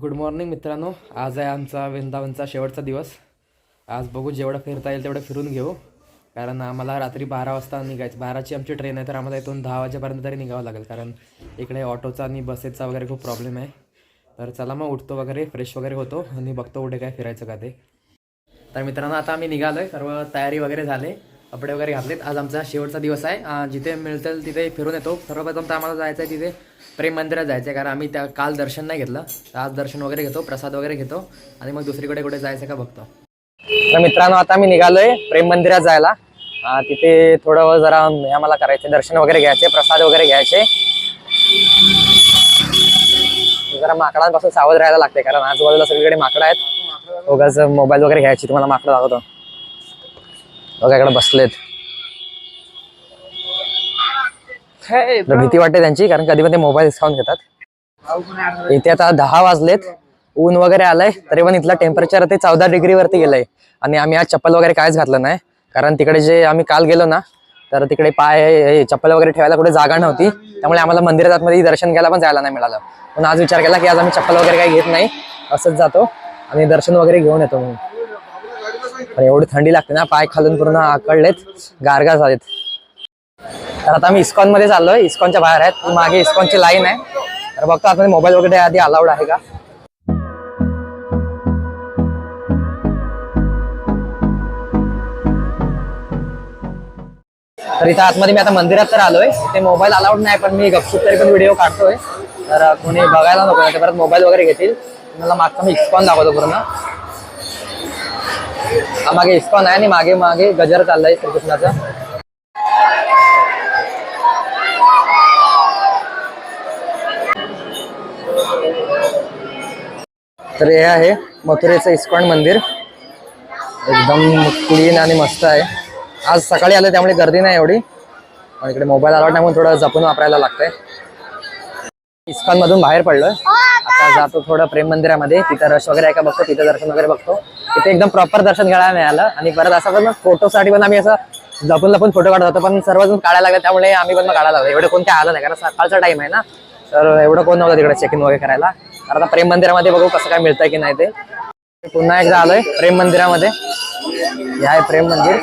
Good morning मित्रांनो. आज आहे आमचा वृंदावनचा शेवटचा दिवस. आज बघू जेवढं फिरता येईल तेवढं फिरून घेऊ. कारण आम्हाला रात्री बारा वाजता निघायचं बाराची आमची ट्रेन आहे तर आम्हाला इथून दहा वाजेपर्यंत तरी निघावं लागेल. कारण इकडे ऑटोचा आणि बसेसचा वगैरे खूप प्रॉब्लेम आहे. तर चला मग उठतो वगैरे फ्रेश वगैरे होतो आणि बघतो कुठे काय फिरायचं का ते. तर मित्रांनो आता आम्ही निघालो आहे सर्व तयारी वगैरे झाले. कपडे वगैरे घातलेत. आज आमचा शेवटचा दिवस आहे. जिथे मिळतील तिथे फिरून येतो. सर्वप्रथम तर आम्हाला जायचं आहे तिथे प्रेम मंदिरात जायचं आहे कारण आम्ही त्या काल दर्शन नाही घेतलं. तर आज दर्शन वगैरे घेतो प्रसाद वगैरे घेतो आणि मग दुसरीकडे कुठे जायचं का बघतो. तर मित्रांनो आता मी निघालोय प्रेम मंदिरात जायला तिथे थोडं जरा आम्हाला करायचे दर्शन वगैरे घ्यायचे प्रसाद वगैरे घ्यायचे. जरा माकडांपासून सावध राहायला लागते कारण आजूबाजूला सगळीकडे माकडं आहेत. उगाच मोबाईल वगैरे घ्यायची तुम्हाला माकडं दाखवतो. बघा इकडे बसलेत. तर भीती वाटते त्यांची कारण कधी पण ते मोबाईल खाऊन घेतात. इथे आता दहा वाजलेत ऊन वगैरे आलंय तरी पण इथला टेम्परेचर ते चौदा डिग्री वरती गेलंय. आणि आम्ही आज चप्पल वगैरे काहीच घातलं नाही कारण तिकडे जे आम्ही काल गेलो ना तर तिकडे पाय चप्पल वगैरे ठेवायला कुठे जागा नव्हती. त्यामुळे आम्हाला मंदिरात आतमध्ये दर्शन घ्यायला पण जायला नाही मिळालं. पण आज विचार केला की आज आम्ही चप्पल वगैरे काही घेत नाही असंच जातो. आणि दर्शन वगैरे घेऊन येतो म्हणून एवढी थंडी लागते ना पाय खालून पूर्ण आकडलेत गारगार झालेत. तर आता आम्ही इस्कॉनमध्ये चाललोय इस्कॉनच्या बाहेर आहेत. मागे इस्कॉनची लाईन आहे. तर बघतो आतमध्ये मोबाईल वगैरे आधी अलाउड आहे का? तर इथं आतमध्ये मी आता मंदिरात तर आलोय. ते मोबाईल अलाउड नाही पण मी गपशूप तरी पण व्हिडिओ काढतोय. तर कोणी बघायला नको नाही परत मोबाईल वगैरे घेतील. मला मागचा मी इस्कॉन दाखवतो पूर्ण. मागे इस्कॉन आहे आणि मागे मागे गजर चाललाय श्रीकृष्णाचा. तर हे आहे. मथुरेचं इस्कॉन मंदिर. एकदम क्लीन आणि मस्त आहे. आज सकाळी आलं त्यामुळे गर्दी नाही एवढी. पण इकडे मोबाईल आला नाही म्हणून थोडं जपून वापरायला लागतंय. इस्कॉन मधून बाहेर पडलोय. आता जातो थोडं प्रेम मंदिरामध्ये. तिथं रश वगैरे आहे का बघतो तिथं दर्शन वगैरे बघतो. तिथे एकदम प्रॉपर दर्शन घ्यायला मिळालं. आणि परत असं पण फोटोसाठी पण आम्ही असं जपून लपून फोटो काढत होतो. पण सर्वजण काढायला लागले त्यामुळे आम्ही पण काढायला लागलो. एवढं कोण काय आलं नाही. कारण सकाळचा टाइम आहे ना. तर एवढं कोण नव्हतं तिकडे चेक इन वगैरे करायला. तर आता प्रेम मंदिरामध्ये बघू कसं काय मिळतंय की नाही ते. पुन्हा एकदा आलोय प्रेम मंदिरामध्ये. हे आहे प्रेम मंदिर.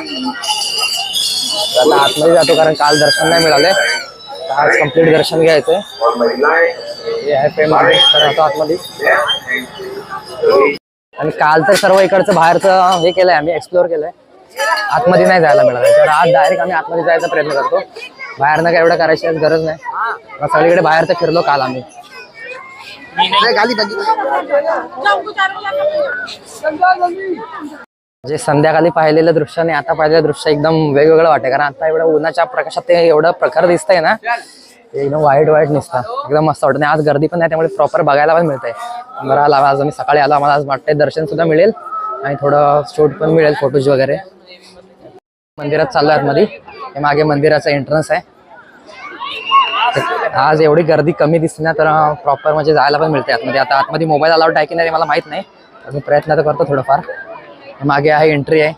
आता आतमध्ये जातो कारण काल दर्शन नाही मिळाले आज कंप्लीट दर्शन घ्यायचंय. हे आहे प्रेम मंदिर. तर आता आतमध्ये. आणि काल तर सर्व इकडचं बाहेरचं हे केलंय आम्ही एक्सप्लोअर केलंय. आतमध्ये नाही जायला मिळालं तर आज डायरेक्ट आम्ही आतमध्ये जायचा प्रयत्न करतो. बाहेरनं काय एवढं करायची गरज नाही. सगळीकडे बाहेर तर फिरलो काल आम्ही. जे संध्याकाळी पाहिलेलं दृश्य आणि आता पाहिलेलं दृश्य एकदम वेगवेगळं वाटतं कारण आता एवढं उन्हाच्या प्रकाशात ते एवढं प्रखर दिसतंय ना एकदम वाईट वाईट दिसतं एकदम मस्त वाटतं. नाही आज गर्दी पण नाही त्यामुळे प्रॉपर बघायला पण मिळतंय. बरं आला आज आम्ही सकाळी आलो. आम्हाला आज वाटतंय दर्शन सुद्धा मिळेल आणि थोडं शूट पण मिळेल फोटोज वगैरे. मंदिरात चाललो आतमध्ये. हे मागे मंदिराचा एंट्रन्स आहे. आज एवढी गर्दी कमी दिसते ना तर प्रॉपर म्हणजे जायला पण मिळते आतमध्ये. आता आतमध्ये मोबाईल अलाउड आहे की नाही मला माहीत नाही. तर मी प्रयत्न तर करतो थोडंफार. मागे आहे एंट्री आहे.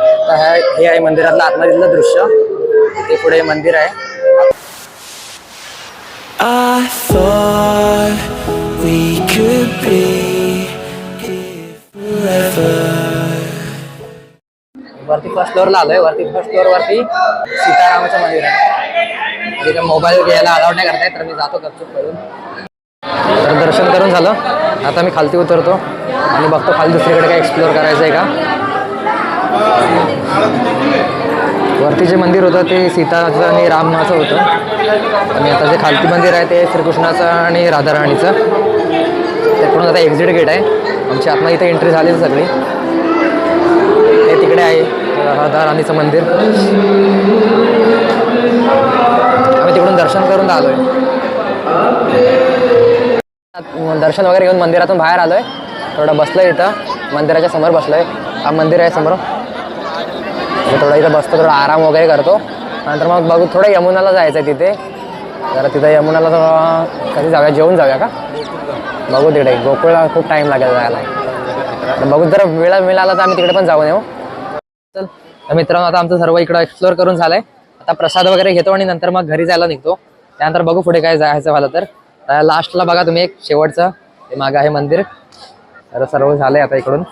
तर हे- हे आहे मंदिरातलं आतमधलं दृश्य. ते पुढे मंदिर आहे. I thought we could be वरती फर्स्ट फ्लोअरला आलोय. वरती फर्स्ट फ्लोअर वरती सीतारामाचं मंदिर आहे. म्हणजे तिथे मोबाईल घ्यायला अलाउड नाही करताय तर मी जातो गपचूप करून तर दर्शन करून झालं. आता मी खालती उतरतो आणि बघतो खाली दुसरीकडे काय एक्सप्लोअर करायचं आहे का. वरती जे मंदिर होतं ते सीताचं आणि रामाचं होतं. आणि आता जे खालती मंदिर आहे ते श्रीकृष्णाचं आणि राधाराणीचं. त्याकडून आता एक्झिट गेट आहे. आमची आत्मा इथे एंट्री झाली सगळी. ते तिकडे आहे. राधाराणीचं मंदिर. आम्ही तिकडून दर्शन करून आलोय. दर्शन वगैरे घेऊन मंदिरातून बाहेर आलोय. थोडं बसलोय इथं. मंदिराच्या समोर बसलोय. हा मंदिर आहे समोर. थोडं इथं बसतो थोडा आराम वगैरे करतो. नंतर मग बघू थोडं यमुनाला जायचं आहे तिथे. जरा तिथं यमुनाला थोडं कधी जाऊया? जेवून जाऊया का? बघू तिकडे. गोकुळला खूप टाईम लागेल जायला. तर बघू जर वेळ मिळाला तर आम्ही तिकडे पण जाऊन येऊ. चल तर मित्रांनो आता आमचं सर्व इकडं एक्सप्लोअर करून झालंय. आता प्रसाद वगैरे घेतो आणि नंतर मग घरी जायला निघतो. त्यानंतर बघू पुढे काय जायचं झालं तर. लास्टला बघा तुम्ही एक शेवटचं. ते मागं आहे मंदिर. तर सर्व झालंय आता इकडून.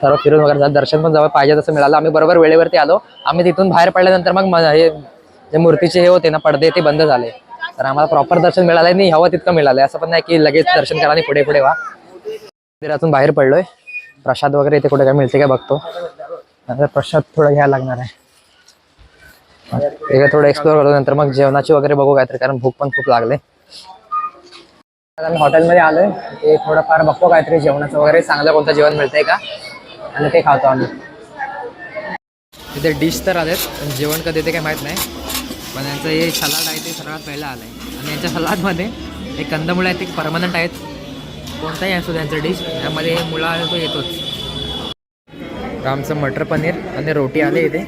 सर्व फिरून वगैरे झालं. दर्शन पण जवळ पाहिजे तसं मिळालं. आम्ही बरोबर वेळेवरती आलो. आम्ही तिथून बाहेर पडल्यानंतर मग हे जे मूर्तीचे हे होते ना पडदे ते बंद झाले. तर आम्हाला प्रॉपर दर्शन मिळालंय. नाही हवं तितकं मिळालंय. असं पण नाही की लगेच दर्शन करा आणि पुढे पुढे वा मंदिरातून बाहेर पडलोय. प्रसाद वगैरे इथे कुठे काय मिळते काय बघतो. नंतर प्रसाद थोडा घ्यायला लागणार आहे. थोडं एक्सप्लोर करतो नंतर मग जेवणाची वगैरे बघू काहीतरी कारण भूक पण खूप लागले. आम्ही हॉटेलमध्ये आलोय. ते थोडंफार बघतो काहीतरी जेवणाचं वगैरे चांगलं कोणतं जेवण मिळतंय का? आणि ते खातो आम्ही. तिथे डिश तर आलेत पण जेवण कधी ते काय माहीत नाही. पण यांचं हे सलाड आहे ते सर्वात पहिलं आलं आहे आणि यांच्या सलाडमध्ये हे कंदमुळं आहेत ते परमनंट आहेत. कोणताही असो त्यांचं डिश त्यामध्ये मुळा तो येतोच. आमचं मटर पनीर आणि रोटी आले इथे.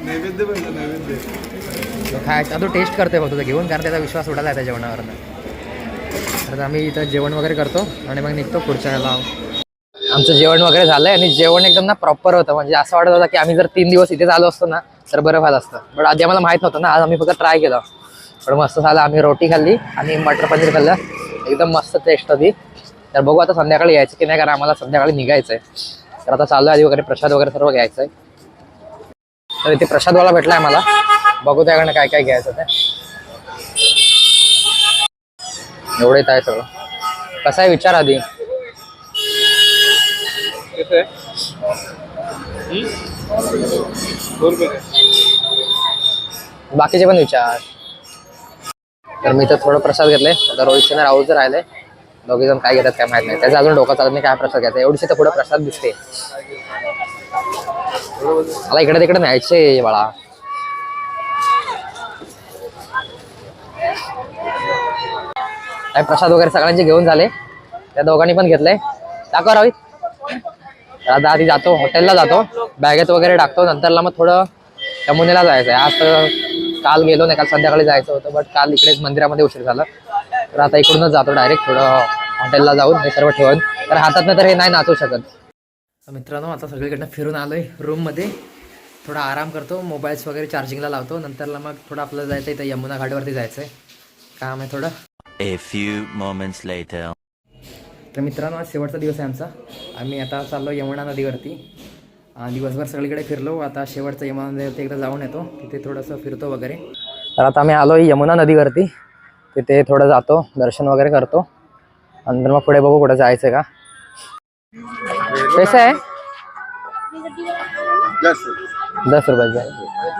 खायचा तो टेस्ट करतोय फक्त तो घेऊन कारण त्याचा विश्वास उडाला आहे त्या जेवणावरनं. तर आम्ही इथं जेवण वगैरे करतो आणि मग निघतो पुढच्या ह्याला. आमचं जेवण वगैरे झालंय आणि जेवण एकदम ना प्रॉपर होतं. म्हणजे असं वाटत होतं की आम्ही जर तीन दिवस इथेच आलो असतो ना तर बरं झालं असतं. पण आधी आम्हाला माहीत नव्हतं ना आज आम्ही फक्त ट्राय केलं. पण मस्त झालं आम्ही रोटी खाल्ली आणि मटर पनीर खाल्लं. एकदम मस्त टेस्ट होती. तर बघू आता संध्याकाळी यायचं की नाही कारण आम्हाला संध्याकाळी निघायचं आहे तर आता चालू आधी वगैरे प्रसाद वगैरे सर्व घ्यायचं आहे तर इथे प्रसादवाला भेटला आहे मला बघू त्याकडनं काय काय घ्यायचं ते. एवढं येत आहे सगळं. कसं आहे विचार आधी? बाकीचे पण विचार. तर मी तर थोडं प्रसाद घेतले आता रोहितचं ना राहुलचं राहिले. दोघे जण काय घेतात काय माहीत नाही. त्याचा अजून डोकं चालत नाही काय प्रसाद घ्यायचा. एवढीशी तर पुढे प्रसाद दिसते. मला इकडे तिकडे न्यायचे बाळा. काय प्रसाद वगैरे सगळ्यांचे घेऊन झाले. त्या दोघांनी पण घेतले दाखवा राहित दादा आता आधी जातो हॉटेलला जातो. बॅगेत वगैरे टाकतो. नंतरला मग थोडं यमुनेला जायचं आहे आज काल गेलो नाही काल संध्याकाळी जायचं होतं बट काल इकडेच मंदिरामध्ये उशीर झाला. तर आता इकडूनच जातो डायरेक्ट थोडं हॉटेलला जाऊन हे सर्व ठेवून. तर हातात तर हे नाही नाचू शकत. मित्रांनो आता सगळीकडनं फिरून आलोय रूममध्ये थोडा आराम करतो मोबाईल्स वगैरे चार्जिंगला लावतो. नंतरला मग थोडं आपलं जायचं इथं यमुना घाटवरती जायचं आहे काम आहे थोडं. A few moments later. तर मित्रांनो आज शेवटचा दिवस आहे आमचा. आम्ही आता चाललो यमुना नदीवरती. दिवसभर सगळीकडे फिरलो. आता शेवटचं यमुना नदीवरती एकदा जाऊन येतो. तिथे थोडंसं फिरतो वगैरे. तर आता आम्ही आलो यमुना नदीवरती. तिथे थोडं जातो दर्शन वगैरे करतो. नंतर मग पुढे बघू कुठं जायचं का. पैसे आहे? दस रुपयाचे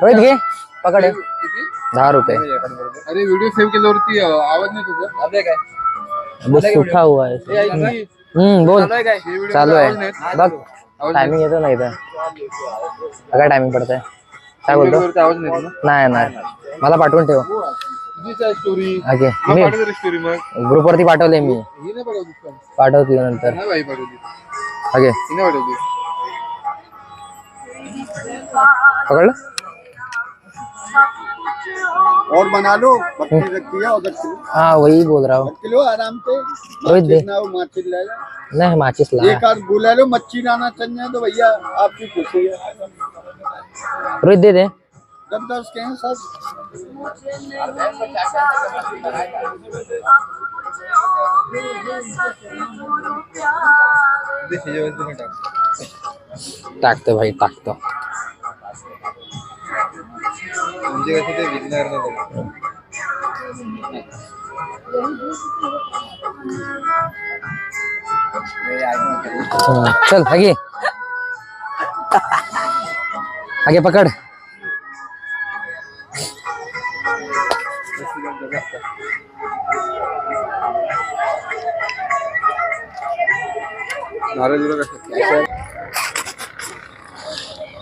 रोहित घे पकड. हे. दहा रुपये. अरे व्हिडिओ सेव्ह केल्यावरती आवाज नाही तुझा आले काय? बस सुठा हुआ है. हम्म बोल. चालू आहे बघ टायमिंग येतो. ना इथं. काय टायमिंग पडतंय. काय बोलतो? आवाज नाही नाही नाही. मला पाठवून ठेव. स्टोरी स्टोरी मग. ग्रुपवरती पाठवले मी. पाठवते नंतर. ओके पकडलं? और बना लो है हाँ वही बोल रहा हूँ। किलो आराम से। रोहित दे। ना वो माची ले लो। नहीं माचिस ला। एक आध बुला लो मच्छी लाना चाहिए तो भैया आपकी खुशी है रोहित दे दे। दस दस के हैं सब ते शेजावरती नाही टाक. टाकतो भाई टाकतो म्हणजे कसं ते विकणार नाही त्याला. हम्म, चल आगे आगे पकड़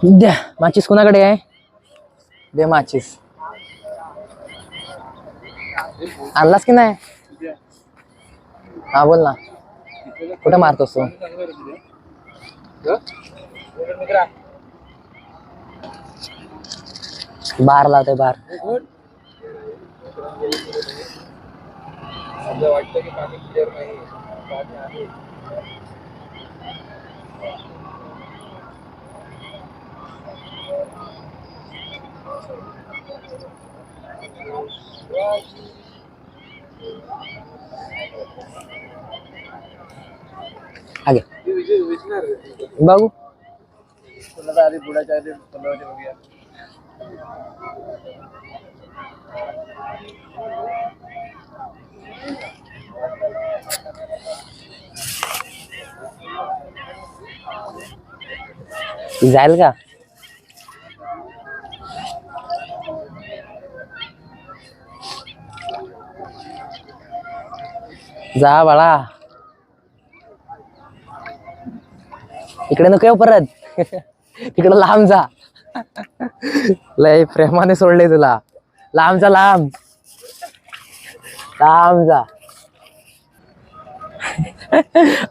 द्या माचीस कोणाकडे आहे? दे माचीस. आणलास की नाही? हा बोल ना. कुठे मारतोस तू? बार लावते बार. वाटतं की पाणी क्लिअर नाही पाणी आहे आगे बघू आधी बुडाच्या आधी पंधरा बघूया ती जाईल का? जा बाळा. इकडे नको येऊ परत. तिकडे लांब जा. लय प्रेमाने सोडले तुला. लांब जा लांब. लांब जा.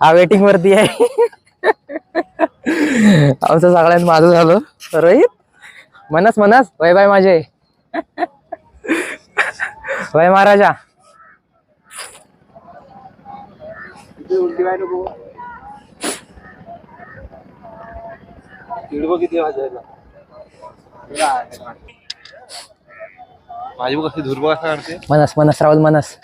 हा वेटिंग वरती आहे. आमचं सगळ्यात माझं झालं. रोहित मनस मनस. वय बाय माझे. वय महाराजा. माझी कशी धुरबा कसा काढते मनस मनस राहुल मनस.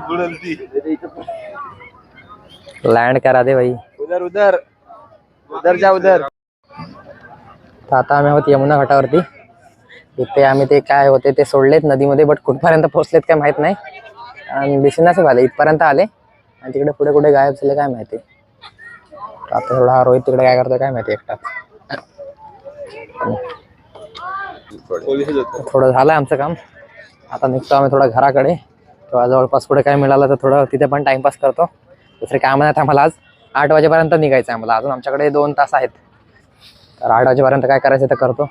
बुडल ती. लँड करा दे भाई. उधर उधर उधर जा उधर तर आता आम्ही आहोत यमुना घाटावरती. इथे आम्ही ते काय होते ते सोडलेत नदीमध्ये बट कुठपर्यंत पोहोचलेत काय माहीत नाही. आणि दिसेनाच आले इथपर्यंत आले. आणि तिकडे पुढे कुठे गायब झाले काय माहिती. आता थोडा हा रोहित तिकडे काय करतोय काय माहिती एकटा थोडं झालं आमचं काम. आता निघतो आम्ही थोडं घराकडे. किंवा जवळपास पुढे काय मिळालं तर थोडं तिथे पण टाइमपास करतो. दुसरे काम नाही आम्हाला आज? आठ वाजेपर्यंत निघायचं आहे आम्हाला. अजून आमच्याकडे दोन तास आहेत. तर आठ वाजेपर्यंत काय करायचं तर करतो.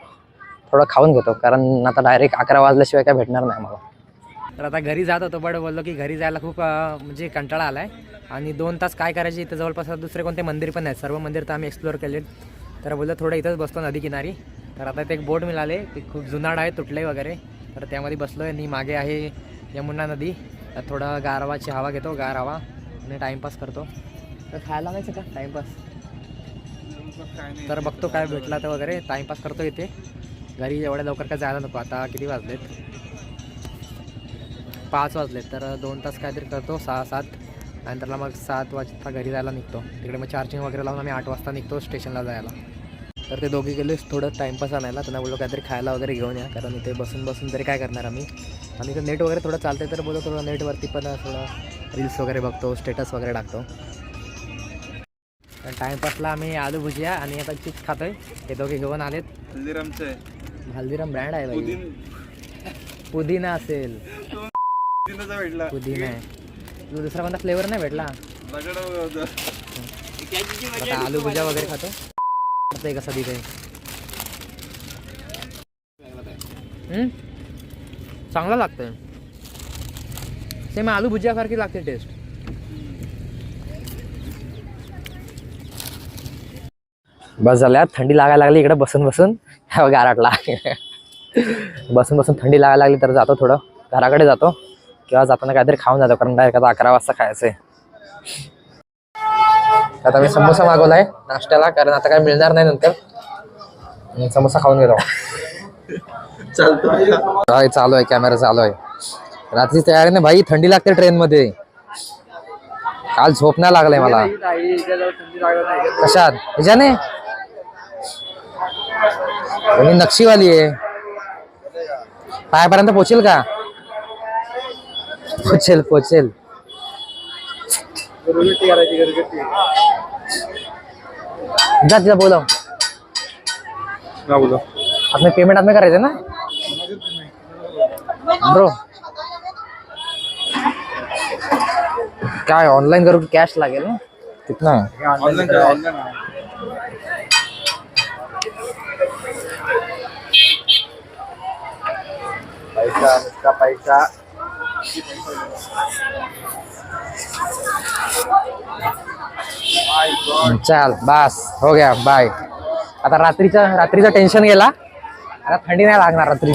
थोडं खाऊन घेतो कारण आता डायरेक्ट अकरा वाजल्याशिवाय काय भेटणार नाही मला तर आता घरी जात होतो बट बोललो की घरी जायला खूप म्हणजे कंटाळा आला आहे आणि दोन तास काय करायचे इथं जवळपास दुसरे कोणते मंदिर पण आहेत. सर्व मंदिर तर आम्ही एक्सप्लोअर केले तर बोललो थोडं इथंच बसतो नदी किनारी. तर आता ते एक बोट मिळाले. ते खूप जुनाड आहे तुटले वगैरे. तर त्यामध्ये बसलो आहे आणि मागे आहे यमुना नदी. तर थोडं गारवाची हवा घेतो गार हवा आणि टाईमपास करतो. तर खायला लागायचं का टाईमपास तर बघतो काय भेटला तर वगैरे. टाईमपास करतो इथे. घरी एवढ्या लवकर काय जायला नको. आता किती वाजलेत? पाच वाजलेत. तर दोन तास काहीतरी करतो सहा सात. नंतरला मग सात वाजता घरी जायला निघतो. तिकडे मग चार्जिंग वगैरे लावून आम्ही आठ वाजता निघतो स्टेशनला जायला. तर ते दोघे गेले थोडं टाईमपास आणायला. त्यांना बोललो काहीतरी खायला वगैरे घेऊन या. कारण इथे बसून बसून तरी काय करणार आम्ही? आणि इथं नेट वगैरे थोडं चालतंय तर बोलतो थोडं नेटवरती पण थोडं रील्स वगैरे बघतो स्टेटस वगैरे टाकतो. तर टाईमपासला आम्ही आलू भुजिया आणि आता चिप्स खातोय. हे दोघे घेऊन आलेत. हल्दीरामचं. आहे हल्दीराम ब्रँड आहे भाई. पुदीन. पुदिना असेल. भेटला. पुदिना आहे. तुला दुसरा कोणता फ्लेवर नाही भेटला. आता आलू भुजा वगैरे खातो. ते कसं तिथे हम्म? चांगला लागतंय. सेम आलू भुजियासारखी लागते टेस्ट बस झाल्या थंडी लागायला लागली इकडे बसून बसून. ह्या गाराटला बसून बसून थंडी लागायला लागली तर जातो थोडं. घराकडे जातो. किंवा जाताना काहीतरी खाऊन जातो कारण डायरेक्ट आता अकरा वाजता खायचंय. आता मी समोसा मागवलाय नाश्त्याला कारण आता काय मिळणार नाही नंतर. समोसा खाऊन घेतो काय चालू आहे कॅमेरा चालू आहे. रात्री तयारी नाही भाई थंडी लागते ट्रेन मध्ये काल झोप नाही लागलाय मला. कशात? ह्याच्याने ही नक्षीवाली आहे. पायापर्यंत पोचेल का? पोचेल पोचेल. जा तिला बोलव. का बोलो. आपलं पेमेंट आम्ही करायचं ना? ब्रो. काय ऑनलाईन करू की कॅश लागेल ना? कितना पैसा चल बस. हो गया बाय आता रात्रीचा रात्रीचं टेन्शन गेला. आता थंडी नाही लागणार रात्री.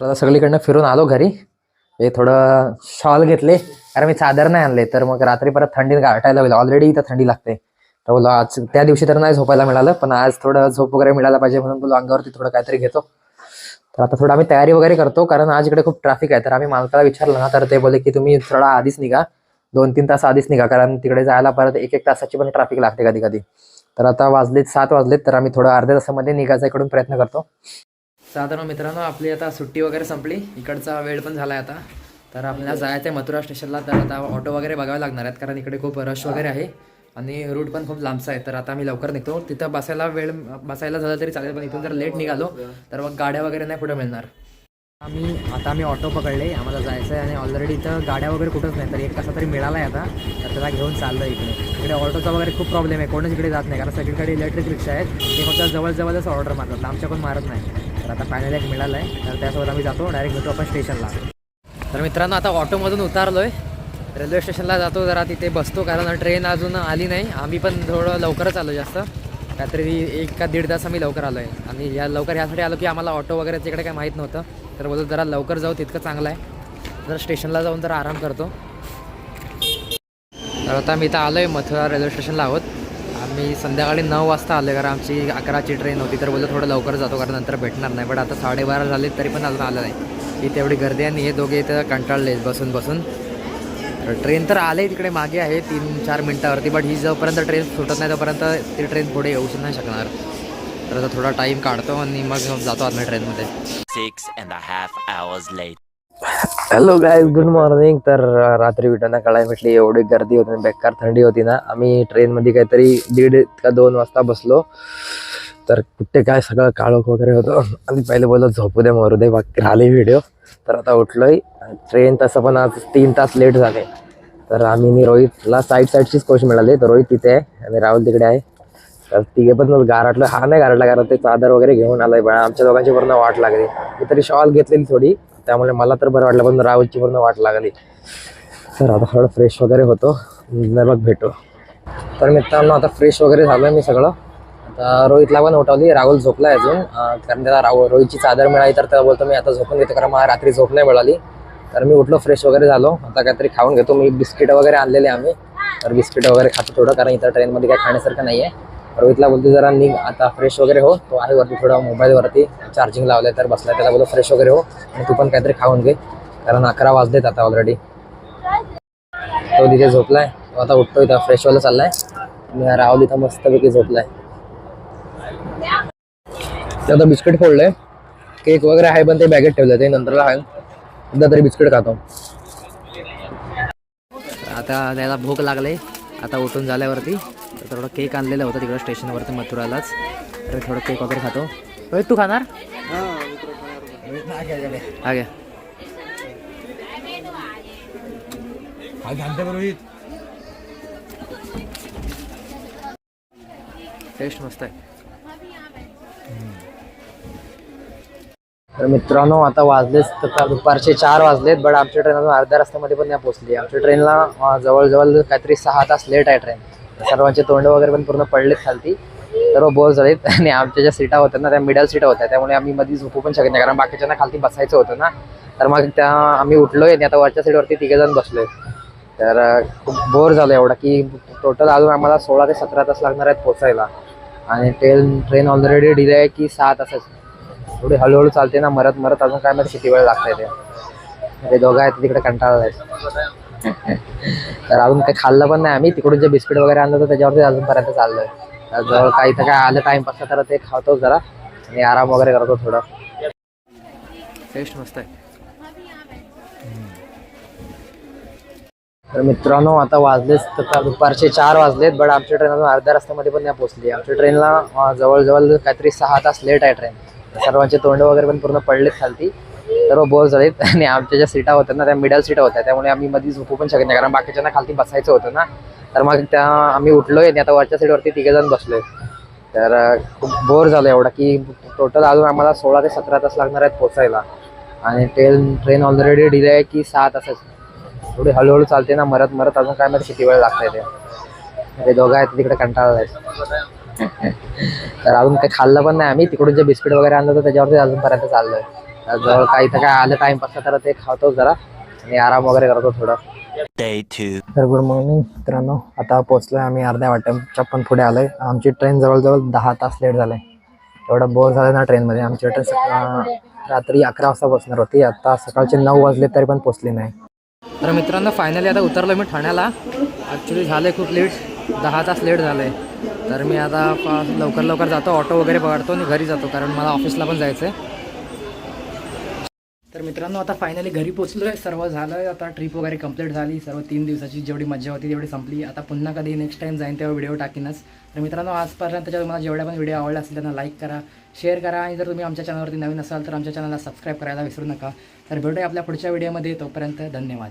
तर आता सगळीकडनं फिरून आलो घरी. हे थोडं शॉल घेतले. कारण मी चादर नाही आणले तर मग रात्री परत थंडी गाठायला होईल ऑलरेडी इथं थंडी लागते. तर बोलो आज त्या दिवशी तर नाही झोपायला मिळालं पण आज थोडं झोप वगैरे मिळायला पाहिजे म्हणून बोलो अंगावरती थोडं काहीतरी घेतो. तर आता थोडं आम्ही तयारी वगैरे करतो कारण आज इकडे खूप ट्रॅफिक आहे. तर आम्ही मालकाला विचारलं ना तर ते बोले की तुम्ही थोडा आधीच निघा. दोन तीन तास आधीच निघा कारण तिकडे जायला परत एक एक तासाची पण ट्रॅफिक लागते कधी कधी तर आता वाजलेत सात वाजलेत तर आम्ही थोडं अर्ध्या तासामध्ये निघायचा इकडून प्रयत्न करतो. साधारण मित्रांनो आपली आता सुट्टी वगैरे संपली. इकडचा वेळ पण झाला आहे आता. तर आपल्याला जायचं आहे मथुरा स्टेशनला तर आता ऑटो वगैरे बघावे लागणार आहेत कारण इकडे खूप रश वगैरे आहे आणि रूट पण खूप लांबचा आहे. तर आता आम्ही लवकर निघतो. तिथं बसायला वेळ बसायला झालं तरी चालेल पण इथून जर लेट निघालो तर मग गाड्या वगैरे नाही पुढे मिळणार. आम्ही आता आम्ही ऑटो पकडले. आम्हाला जायचं आहे आणि ऑलरेडी इथं गाड्या वगैरे कुठंच नाही तर एक कसा तरी मिळाला आहे आता. तर त्याला घेऊन चाललं इकडे. इकडे ऑटोचा वगैरे खूप प्रॉब्लेम आहे. कोणच इकडे जात नाही कारण सगळीकडे इलेक्ट्रिक रिक्षा आहेत. ते फक्त जवळजवळच ऑर्डर मारतात. आमच्या कोण मारत नाही. तर आता फायनली एक मिळालं आहे तर त्यासोबत आम्ही जातो डायरेक्ट भेटू आपण स्टेशनला तर मित्रांनो आता ऑटोमधून उतारलो आहे रेल्वे स्टेशनला जातो जरा तिथे बसतो कारण ट्रेन अजून आली नाही. आम्ही पण थोडं लवकरच आलो जास्त. काहीतरी एक का दीड तास आम्ही लवकर आलो आहे आणि या लवकर यासाठी आलो की आम्हाला ऑटो वगैरे तिकडे काही माहीत नव्हतं. तर बोलतो जरा लवकर जाऊ तितकं चांगलं आहे. जर स्टेशनला जाऊन जरा आराम करतो. तर आता मी इथं आलो आहे मथुरा रेल्वे स्टेशनला आहोत. मी संध्याकाळी नऊ वाजता आले कारण आमची अकराची ट्रेन होती तर बोलतो थोडं लवकर जातो कारण नंतर भेटणार नाही. पण आता साडेबारा झाले तरी पण अजून आलं नाही. इथे एवढी गर्दी आणि हे दोघे इथं कंटाळले बसून बसून. तर ट्रेन तर आले तिकडे मागे आहे तीन चार मिनटावरती बट ही जोपर्यंत ट्रेन सुटत नाही तोपर्यंत ती ट्रेन पुढे येऊ नाही शकणार. तर आता थोडा टाईम काढतो आणि मग जातो आम्ही ट्रेनमध्ये six and half hours late. Hello guys good morning तर रात्री विटांना कळाय म्हटली एवढी गर्दी होती बेकार थंडी होती ना. आम्ही ट्रेनमध्ये काहीतरी दीड का दोन वाजता बसलो. तर कुठे काय सगळं काळोख वगैरे होतं. आणि पहिले बोललो झोपू दे मरू दे. बाकी राहिले व्हिडिओ तर आता उठलोय. ट्रेन तसं पण आज तीन तास लेट झाले. तर आम्ही मी रोहितला साईड साईडचीच कोच मिळाली. तर रोहित तिथे आहे आणि राहुल तिकडे आहे. तर तिघे पण गारटलं हा नाही गारटला कारण ते चादर वगैरे घेऊन आलाय बा आमच्या दोघांची पूर्ण वाट लागली. मी तरी शॉल घेतलेली थोडी. त्यामुळे मला तर बरं वाटलं पण राहुलची पूर्ण वाट लागली. तर आता थोडं फ्रेश वगैरे होतो. नंतर मग भेटू. तर मित्रांनो आता फ्रेश वगैरे झालं मी सगळं. आता रोहितला पण उठवली राहुल झोपला अजून. कारण त्याला राहुल रोहितची चादर मिळाली तर त्याला बोलतो मी आता झोपून घेतो कारण मला रात्री झोप नाही मिळाली. तर मी उठलो फ्रेश वगैरे झालो. आता काहीतरी खाऊन घेतो. मी बिस्किट वगैरे आणलेले आम्ही. तर बिस्किट वगैरे खातो थोडं कारण इथं ट्रेनमध्ये काही खाण्यासारखं नाही आहे रोहितला बोलतो जरा निघ आता फ्रेश वगैरे हो. तो आहे वरती थोडं मोबाईलवरती चार्जिंग लावलंय तर बसला त्याला बोलतो फ्रेश वगैरे हो. आणि तू पण काहीतरी खाऊन घे. कारण अकरा वाजलेत आता ऑलरेडी तो तिथे झोपलाय. तो आता उठतो इथं फ्रेश व्हायला चाललाय. आणि राहुल इथं मस्तपैकी झोपलाय. आता बिस्किट फोडलंय. केक वगैरे आहे पण ते बॅगेत ठेवलं ते नंतरला आहे एकदा तरी बिस्किट खातो. आता त्याला भूक लागले. आता उठून झाल्यावरती. तर थोडं केक आणलेला होता तिकडं स्टेशनवरती मथुरालाच. तर थोडं केक वगैरे खातो. रोहित तू खाणार? हा घ्या टेस्ट मस्त आहे. तर मित्रांनो आता वाजलेच तर दुपारचे चार वाजलेत बट आमच्या ट्रेन अजून अर्ध्या रस्त्यामध्ये पण नाही पोहोचली. आमच्या ट्रेनला जवळजवळ काहीतरी सहा तास लेट आहे ट्रेन सर्वांचे तोंड वगैरे पण पूर्ण पडलेत खालती. सर्व बोर झालेत. आणि आमच्या ज्या सीटा होत्या ना त्या मिडल सीटा होत्या. त्यामुळे आम्ही मध्ये झोपू पण शकत नाही. कारण बाकीच्यांना खालती बसायचं होतं ना. तर मग त्या आम्ही उठलोय आणि आता वरच्या सीटवरती तिघे जण बसलोय. तर खूप बोर झालं एवढं की टोटल अजून आम्हाला सोळा ते सतरा तास लागणार आहेत पोचायला. आणि ट्रेन ट्रेन ऑलरेडी डिले आहे की सहा तासाची. थोडी हळूहळू चालते ना मरत मरत अजून काय माहिती किती वेळ लागतंय ते. ते दोघं आहेत तिकडे कंटाळला आहेत तर अजून काही खाल्लं पण नाही आम्ही. तिकडून जे बिस्किट वगैरे आणलं होतं त्याच्यावरती अजूनपर्यंत चाललोय. तर जवळ काही तर काय आलं टाइमपास तर ते खातो जरा. आणि आराम वगैरे करतो थोडं. टेस्ट मस्त आहे. तर मित्रांनो आता वाजलेच तर दुपारचे चार वाजलेत बट आमच्या ट्रेन अजून अर्ध्या रस्त्यामध्ये पण नाही पोहोचली. आमच्या ट्रेनला जवळजवळ काहीतरी सहा तास लेट आहे ट्रेन सर्वांचे तोंड वगैरे पण पूर्ण पडलेत खालती. सर्व बोर झालेत. आणि आमच्या ज्या सीटा होत्या ना त्या मिडल सीटा होत्या. त्यामुळे आम्ही मध्ये झोपू पण शकत नाही. कारण बाकीच्यांना खालती बसायचं होतं ना. तर मग त्या आम्ही उठलोय आणि आता वरच्या सीटवरती तिघे जण बसलोय. तर खूप बोर झालं एवढा की टोटल अजून आम्हाला सोळा ते सतरा तास लागणार आहेत पोचायला. आणि ट्रेन ट्रेन ऑलरेडी डिले आहे की सहा तासच. थोडी हळूहळू चालते ना मरत मरत अजून काय माहिती किती वेळ लागतंय ते. दोघं आहेत तिकडे कंटाळला आहे तर अजून काही खाल्लं पण नाही आम्ही. तिकडून जे बिस्किट वगैरे आणलं तर त्याच्यावरती अजूनपर्यंत चाललोय. आहे जवळ काही तर काय आलं टाइमपास तर ते खातो जरा. आणि आराम वगैरे करतो थोडं. तर गुड मॉर्निंग मित्रांनो. आता पोहोचलोय आम्ही अर्ध्या वाट्याच्या पण पुढे आलोय. आमची ट्रेन जवळजवळ दहा तास लेट झालंय. एवढं बोर झालं ना ट्रेनमध्ये आमची ट्रेन रात्री अकरा वाजता पोचणार होती. आता सकाळचे नऊ वाजले तरी पण पोचली नाही. तर मित्रांनो फायनली आता उतरलो मी ठाण्याला. ॲक्च्युली झालं खूप लेट दहा तास लेट झालं तर मी आता लवकर लवकर जातो. ऑटो वगैरे पकडतो आणि घरी जातो. कारण मला ऑफिसला पण जायचं आहे तर मित्रांनो आता फायनली घरी पोचलो आहे सर्व झालं आहे आता ट्रिप वगैरे कंप्लीट झाली. सर्व तीन दिवसाची जेवढी मजा होती तेवढी संपली. आता पुन्हा कधी नेक्स्ट टाईम जाईन तेव्हा व्हिडिओ टाकीनच. तर मित्रांनो आजपर्यंतच्या तुम्हाला जेवढ्या पण व्हिडिओ आवडला असेल त्यांना लाईक करा शेअर करा. आणि जर तुम्ही आमच्या चॅनलवरती नवीन असाल तर आमच्या चॅनलला सबस्क्राईब करायला विसरू नका. तर भेटूया आपल्या पुढच्या व्हिडिओमध्ये तोपर्यंत धन्यवाद.